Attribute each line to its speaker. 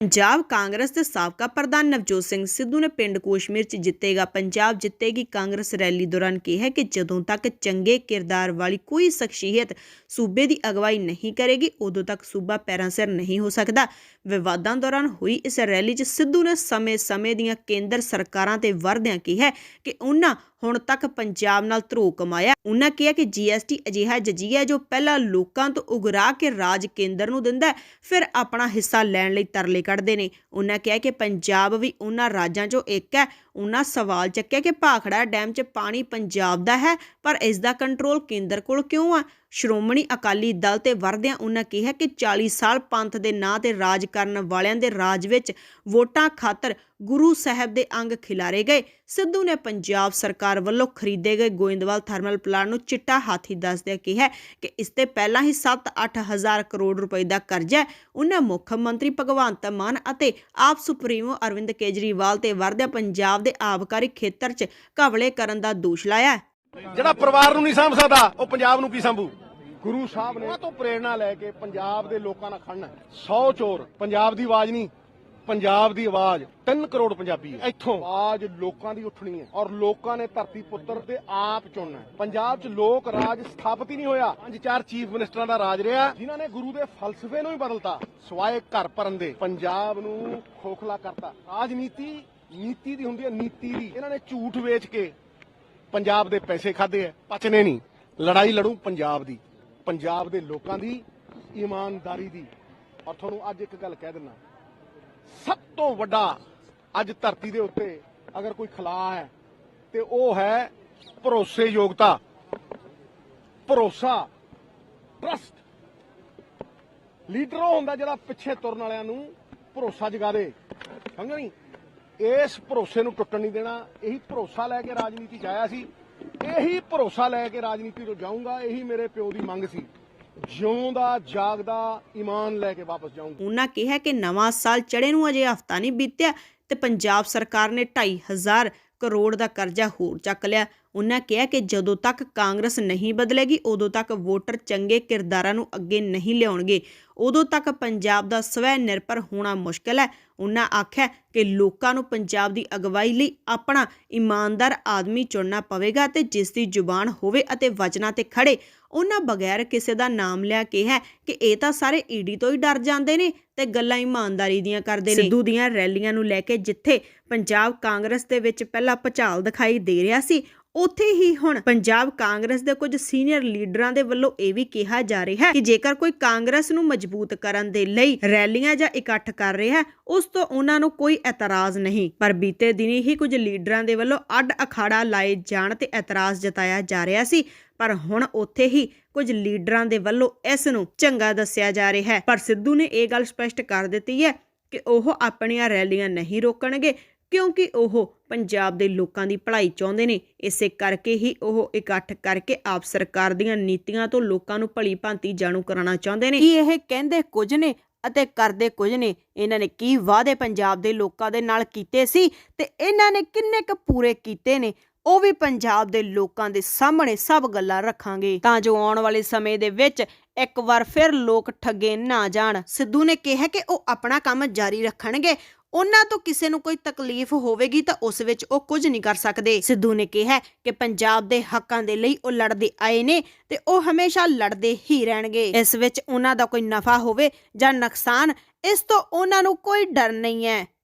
Speaker 1: ਪੰਜਾਬ ਕਾਂਗਰਸ ਦੇ ਸਾਬਕਾ ਪ੍ਰਧਾਨ ਨਵਜੋਤ ਸਿੰਘ ਸਿੱਧੂ ਨੇ ਪਿੰਡ ਕੋਸ਼ਮੀਰ 'ਚ ਜਿੱਤੇਗਾ ਪੰਜਾਬ ਜਿੱਤੇਗੀ ਕਾਂਗਰਸ ਰੈਲੀ ਦੌਰਾਨ ਕਿਹਾ ਕਿ ਜਦੋਂ ਤੱਕ ਚੰਗੇ ਕਿਰਦਾਰ ਵਾਲੀ ਕੋਈ ਸ਼ਖਸੀਅਤ ਸੂਬੇ ਦੀ ਅਗਵਾਈ ਨਹੀਂ ਕਰੇਗੀ, ਉਦੋਂ ਤੱਕ ਸੂਬਾ ਪੈਰਾਂ ਸਿਰ ਨਹੀਂ ਹੋ ਸਕਦਾ। ਵਿਵਾਦਾਂ ਦੌਰਾਨ ਹੋਈ ਇਸ ਰੈਲੀ 'ਚ ਸਿੱਧੂ ਨੇ ਸਮੇਂ-ਸਮੇਂ ਦੀਆਂ ਕੇਂਦਰ ਸਰਕਾਰਾਂ ਤੇ ਵਰਦਿਆਂ ਕਿਹਾ ਕਿ ਉਹਨਾਂ ਹੁਣ ਤੱਕ ਪੰਜਾਬ ਨਾਲ ਧਰੋ ਕਮਾਇਆ। ਉਹਨਾਂ ਕਿਹਾ ਕਿ ਜੀਐਸਟੀ ਅਜਿਹਾ ਜਜੀਆ ਜੋ ਪਹਿਲਾਂ ਲੋਕਾਂ ਤੋਂ ਉਗਰਾ ਕੇ ਰਾਜ ਕੇਂਦਰ ਨੂੰ ਦਿੰਦਾ ਫਿਰ ਆਪਣਾ ਹਿੱਸਾ ਲੈਣ ਲਈ ਤਰਲੇ ਕੱਢਦੇ ਨੇ। ਉਹਨਾਂ ਕਿਹਾ ਕਿ ਪੰਜਾਬ ਵੀ ਉਹਨਾਂ ਰਾਜਾਂ 'ਚੋਂ ਇੱਕ ਹੈ। ਉਹਨਾਂ ਸਵਾਲ ਚੱਕਿਆ ਕਿ ਭਾਖੜਾ ਡੈਮ 'ਚ ਪਾਣੀ ਪੰਜਾਬ ਦਾ ਹੈ, ਪਰ ਇਸ ਦਾ ਕੰਟਰੋਲ ਕੇਂਦਰ ਕੋਲ ਕਿਉਂ ਆ? ਸ਼੍ਰੋਮਣੀ ਅਕਾਲੀ ਦਲ ਤੇ ਵਰਦਿਆਂ ਉਹਨਾਂ ਕਿਹਾ ਕਿ 40 ਸਾਲ ਪੰਥ ਦੇ ਨਾਂ ਤੇ ਰਾਜ ਕਰਨ ਵਾਲਿਆਂ ਦੇ ਰਾਜ ਵਿੱਚ ਵੋਟਾਂ ਖਾਤਰ ਗੁਰੂ ਸਾਹਿਬ ਦੇ ਅੰਗ ਖਿਲਾਰੇ ਗਏ। ਸਿੱਧੂ ਨੇ ਪੰਜਾਬ ਸਰਕਾਰ ਵੱਲੋਂ ਖਰੀਦੇ ਗਏ ਗੋਇੰਦਵਾਲ ਥਰਮਲ ਪਲਾਂਟ ਨੂੰ ਚਿੱਟਾ ਹਾਥੀ ਦੱਸਦਿਆਂ ਕਿਹਾ ਕਿ ਇਸ ਤੇ ਪਹਿਲਾਂ ਹੀ 7-8 ਹਜ਼ਾਰ ਕਰੋੜ ਰੁਪਏ ਦਾ ਕਰਜ਼ਾ ਹੈ। ਉਹਨਾਂ ਮੁੱਖ ਮੰਤਰੀ ਭਗਵੰਤ ਮਾਨ ਅਤੇ ਆਪ ਸੁਪਰੀਮੋ ਅਰਵਿੰਦ ਕੇਜਰੀਵਾਲ ਤੇ ਵਰਦਿਆਂ ਪੰਜਾਬ ਦੇ ਆਬਕਾਰੀ ਖੇਤਰ 'ਚ ਘਵਲੇ ਕਰਨ ਦਾ ਦੋਸ਼ ਲਾਇਆ
Speaker 2: ਜਿਹੜਾ ਪਰਿਵਾਰ ਨੂੰ ਨਹੀਂ ਸਾਂਭ ਸਕਦਾ, ਉਹ ਪੰਜਾਬ ਨੂੰ ਕੀ ਸੰਭੂ? ਗੁਰੂ ਸਾਹਿਬ ਨੇ ਉਹਨਾਂ ਤੋਂ ਪ੍ਰੇਰਣਾ ਲੈ ਕੇ ਪੰਜਾਬ ਦੇ ਲੋਕਾਂ ਨਾਲ ਖੜਨਾ 100 ਚੋਰ ਪੰਜਾਬ ਦੀ ਆਵਾਜ਼ ਨਹੀਂ ਪੰਜਾਬ ਦੀ ਆਵਾਜ਼। 3 ਕਰੋੜ ਪੰਜਾਬੀ ਹੈ। ਇੱਥੋਂ। ਆਵਾਜ਼ ਲੋਕਾਂ ਦੀ ਉੱਠਣੀ ਹੈ ਔਰ ਲੋਕਾਂ ਨੇ ਧਰਤੀ ਪੁੱਤਰ ਤੇ ਆਪ ਚੁਣਨਾ ਹੈ। ਪੰਜਾਬ 'ਚ ਲੋਕ ਰਾਜ ਸਥਾਪਿਤ ਹੀ ਨਹੀਂ ਹੋਇਆ। ਪੰਜ ਚਾਰ ਚੀਫ ਮਿਨਿਸਟਰਾਂ ਦਾ ਰਾਜ ਰਿਹਾ ਜਿਨ੍ਹਾਂ ਨੇ ਗੁਰੂ ਦੇ ਫਲਸਫੇ ਨੂੰ ਹੀ ਬਦਲਤਾ। ਸਵਾਏ ਘਰ ਭਰਨ ਦੇ ਪੰਜਾਬ ਨੂੰ ਖੋਖਲਾ ਕਰਤਾ। ਰਾਜਨੀਤੀ ਨੀਤੀ ਦੀ ਹੁੰਦੀ ਹੈ ਨੀਤੀ ਦੀ। ਇਹਨਾਂ ਨੇ ਝੂਠ ਵੇਚ ਕੇ ਪੰਜਾਬ ਦੇ ਪੈਸੇ ਖਾਦੇ ਐ ਪਚਨੇ ਨਹੀਂ। ਲੜਾਈ ਲੜੂ ਪੰਜਾਬ ਦੀ। ਪੰਜਾਬ ਦੇ ਲੋਕਾਂ ਦੀ, ਇਮਾਨਦਾਰੀ ਦੀ। ਔਰ ਤੁਹਾਨੂੰ ਅੱਜ ਇੱਕ ਗੱਲ ਕਹਿ ਦਿੰਦਾ ਸਭ ਤੋਂ ਵੱਡਾ ਅੱਜ ਧਰਤੀ ਦੇ ਉੱਤੇ ਅਗਰ ਕੋਈ ਖਲਾ ਹੈ, ਤੇ ਉਹ ਹੈ ਭਰੋਸੇਯੋਗਤਾ। ਭਰੋਸਾ ਟਰਸਟ ਲੀਡਰ ਉਹ ਹੁੰਦਾ ਜਿਹੜਾ ਪਿੱਛੇ ਤੁਰਨ ਵਾਲਿਆਂ ਨੂੰ ਭਰੋਸਾ ਜਗਾ ਦੇ। ਸਮਝ ਨਹੀਂ? ਇਸ ਭਰੋਸੇ ਨੂੰ ਟੁੱਟਣ ਨਹੀਂ ਦੇਣਾ। ਇਹੀ ਭਰੋਸਾ ਲੈ ਕੇ ਰਾਜਨੀਤੀ 'ਚ ਆਇਆ ਸੀ। ਇਹੀ ਭਰੋਸਾ ਲੈ ਕੇ ਰਾਜਨੀਤੀ ਤੋਂ ਜਾਊਂਗਾ, ਇਹੀ ਮੇਰੇ ਪਿਓ ਦੀ ਮੰਗ ਸੀ। ਜਿਉਂਦਾ, ਜਾਗਦਾ, ਈਮਾਨ ਲੈ ਕੇ ਵਾਪਸ ਜਾਊਂਗਾ।
Speaker 1: ਉਹਨਾਂ ਕਿਹਾ ਕਿ ਨਵਾਂ ਸਾਲ ਚੜੇ ਨੂੰ ਅਜੇ ਹਫਤਾ ਨਹੀਂ ਬੀਤਿਆ ਤੇ ਪੰਜਾਬ ਸਰਕਾਰ ਨੇ 2.5 ਕਰੋੜ ਦਾ ਕਰਜ਼ਾ ਹੋਰ ਚੱਕ ਲਿਆ। ਉਹਨਾਂ ਕਿਹਾ ਕਿ ਜਦੋਂ ਤੱਕ ਕਾਂਗਰਸ ਨਹੀਂ ਬਦਲੇਗੀ, ਉਦੋਂ ਤੱਕ ਵੋਟਰ ਚੰਗੇ ਕਿਰਦਾਰਾਂ ਨੂੰ ਅੱਗੇ ਨਹੀਂ ਲਿਆਉਣਗੇ। ਉਦੋਂ ਤੱਕ ਪੰਜਾਬ ਦਾ ਸਵੈ ਨਿਰਭਰ ਹੋਣਾ ਮੁਸ਼ਕਲ ਹੈ। ਉਹਨਾਂ ਆਖਿਆ ਕਿ ਲੋਕਾਂ ਨੂੰ ਪੰਜਾਬ ਦੀ ਅਗਵਾਈ ਲਈ ਆਪਣਾ ਇਮਾਨਦਾਰ ਆਦਮੀ ਚੁਣਨਾ ਪਵੇਗਾ ਤੇ ਜਿਸ ਦੀ ਜ਼ੁਬਾਨ ਹੋਵੇ ਅਤੇ ਵਚਨਾਂ ਤੇ ਖੜੇ। ਉਹਨਾਂ ਬਗੈਰ ਕਿਸੇ ਦਾ ਨਾਮ ਲਿਆ ਕਿਹਾ ਕਿ ਇਹ ਤਾਂ ਸਾਰੇ ਈਡੀ ਤੋਂ ਹੀ ਡਰ ਜਾਂਦੇ ਨੇ ਤੇ ਗੱਲਾਂ ਇਮਾਨਦਾਰੀ ਦੀਆਂ ਕਰਦੇ ਨੇ। ਸਿੱਧੂ ਦੀਆਂ ਰੈਲੀਆਂ ਨੂੰ ਲੈ ਕੇ ਜਿੱਥੇ ਪੰਜਾਬ ਕਾਂਗਰਸ ਦੇ ਵਿੱਚ ਪਹਿਲਾਂ ਭਚਾਲ ਦਿਖਾਈ ਦੇ ਰਿਹਾ ਸੀ ਉੱਥੇ ਹੀ ਹੁਣ ਪੰਜਾਬ ਕਾਂਗਰਸ ਦੇ ਕੁਝ ਸੀਨੀਅਰ ਲੀਡਰਾਂ ਦੇ ਵੱਲੋਂ ਇਹ ਵੀ ਕਿਹਾ ਜਾ ਰਿਹਾ ਹੈ ਕਿ ਜੇਕਰ ਕੋਈ ਕਾਂਗਰਸ ਨੂੰ ਮਜ਼ਬੂਤ ਕਰਨ ਦੇ ਲਈ ਰੈਲੀਆਂ ਜਾਂ ਇਕੱਠ ਕਰ ਰਿਹਾ ਹੈ, ਉਸ ਤੋਂ ਉਹਨਾਂ ਨੂੰ ਕੋਈ ਇਤਰਾਜ਼ ਨਹੀਂ। ਪਰ ਬੀਤੇ ਦਿਨੀ ਹੀ ਕੁਝ ਲੀਡਰਾਂ ਦੇ ਵੱਲੋਂ ਅੱਡ ਅਖਾੜਾ ਲਾਏ ਜਾਣ ਤੇ ਇਤਰਾਜ਼ ਜਤਾਇਆ ਜਾ ਰਿਹਾ ਸੀ। ਪਰ ਹੁਣ ਉੱਥੇ ਹੀ ਕੁਝ ਲੀਡਰਾਂ ਦੇ ਵੱਲੋਂ ਇਸ ਨੂੰ ਚੰਗਾ ਦੱਸਿਆ ਜਾ ਰਿਹਾ ਹੈ। ਪਰ ਸਿੱਧੂ ਨੇ ਇਹ ਗੱਲ ਸਪਸ਼ਟ ਕਰ ਦਿੱਤੀ ਹੈ ਕਿ ਉਹ ਆਪਣੀਆਂ ਰੈਲੀਆਂ ਨਹੀਂ ਰੋਕਣਗੇ ਕਿਉਂਕਿ ਉਹ ਪੰਜਾਬ ਦੇ ਲੋਕਾਂ ਦੀ ਭਲਾਈ ਚਾਹੁੰਦੇ ਨੇ। ਇਸੇ ਕਰਕੇ ਹੀ ਉਹ ਇਕੱਠ ਕਰਕੇ ਆਪ ਸਰਕਾਰ ਦੀਆਂ ਨੀਤੀਆਂ ਤੋਂ ਲੋਕਾਂ ਨੂੰ ਭਲੀ ਭਾਂਤੀ ਜਾਣੂ ਕਰਾਉਣਾ ਚਾਹੁੰਦੇ ਨੇ। ਕੀ ਇਹ ਕਹਿੰਦੇ ਕੁਝ ਨੇ ਅਤੇ ਕਰਦੇ ਕੁਝ ਨੇ? ਇਹਨਾਂ ਨੇ ਕੀ ਵਾਅਦੇ ਪੰਜਾਬ ਦੇ ਲੋਕਾਂ ਦੇ ਨਾਲ ਕੀਤੇ ਸੀ ਤੇ ਇਹਨਾਂ ਨੇ ਕਿੰਨੇ ਕੁ ਪੂਰੇ ਕੀਤੇ ਨੇ? ਉਹ ਵੀ ਪੰਜਾਬ ਦੇ ਲੋਕਾਂ ਦੇ ਸਾਹਮਣੇ ਸਭ ਗੱਲਾਂ ਰੱਖਾਂਗੇ। ਤਾਂ ਜੋ ਆਉਣ ਵਾਲੇ ਸਮੇਂ ਦੇ ਵਿੱਚ ਇੱਕ ਵਾਰ ਫਿਰ ਲੋਕ ਠੱਗੇ ਨਾ ਜਾਣ। ਸਿੱਧੂ ਨੇ ਕਿਹਾ ਕਿ ਉਹ ਆਪਣਾ ਕੰਮ ਜਾਰੀ ਰੱਖਣਗੇ। ਉਹਨਾਂ ਤੋਂ ਕਿਸੇ ਨੂੰ ਕੋਈ ਤਕਲੀਫ ਹੋਵੇਗੀ ਤਾਂ ਉਸ ਵਿੱਚ ਉਹ ਕੁਝ ਨਹੀਂ ਕਰ ਸਕਦੇ। ਸਿੱਧੂ ਨੇ ਕਿਹਾ ਕਿ ਪੰਜਾਬ ਦੇ ਹੱਕਾਂ ਦੇ ਲਈ ਉਹ ਲੜਦੇ ਆਏ ਨੇ ਤੇ ਉਹ ਹਮੇਸ਼ਾ ਲੜਦੇ ਹੀ ਰਹਿਣਗੇ। ਇਸ ਵਿੱਚ ਉਹਨਾਂ ਦਾ ਕੋਈ ਨਫਾ ਹੋਵੇ ਜਾਂ ਨੁਕਸਾਨ, ਇਸ ਤੋਂ ਉਹਨਾਂ ਨੂੰ ਕੋਈ ਡਰ ਨਹੀਂ ਹੈ।